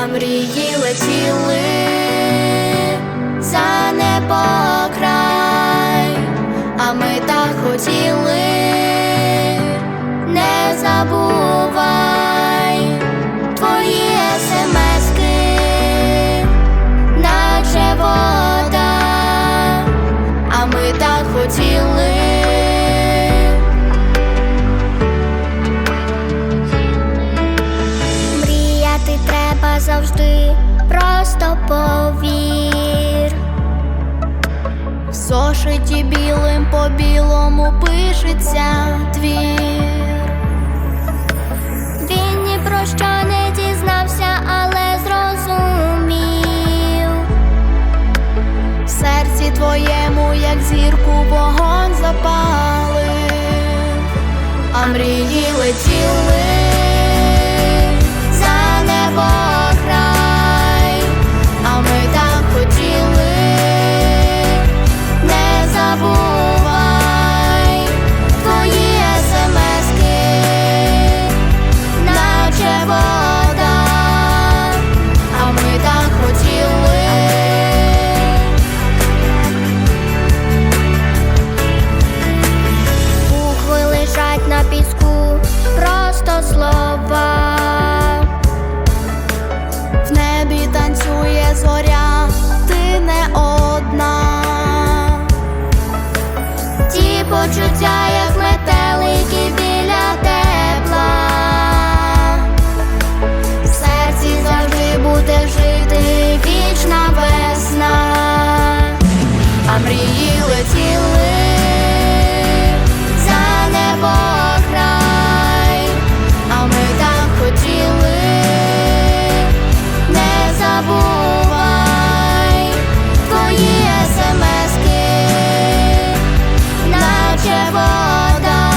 мрії летіли за небокрай, а ми так хотіли, не забувай завжди, просто повір. В зошиті білим по білому пишеться твір. Він ні про що не дізнався, але зрозумів. В серці твоєму, як зірку, вогонь запалив, а мрії летіли Cho наче вода,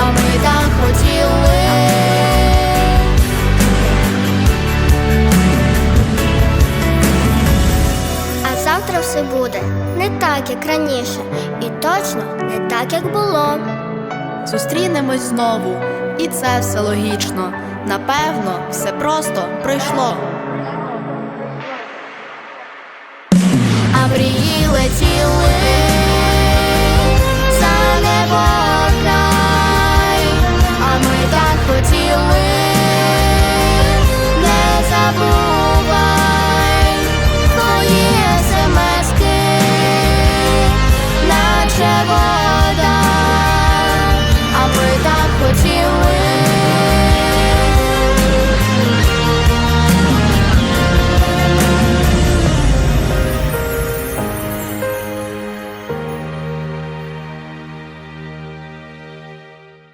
а ми так хотіли. А завтра все буде не так, як раніше, і точно не так, як було. Зустрінемось знову, і це все логічно. Напевно, все просто пройшло. А мрії летіли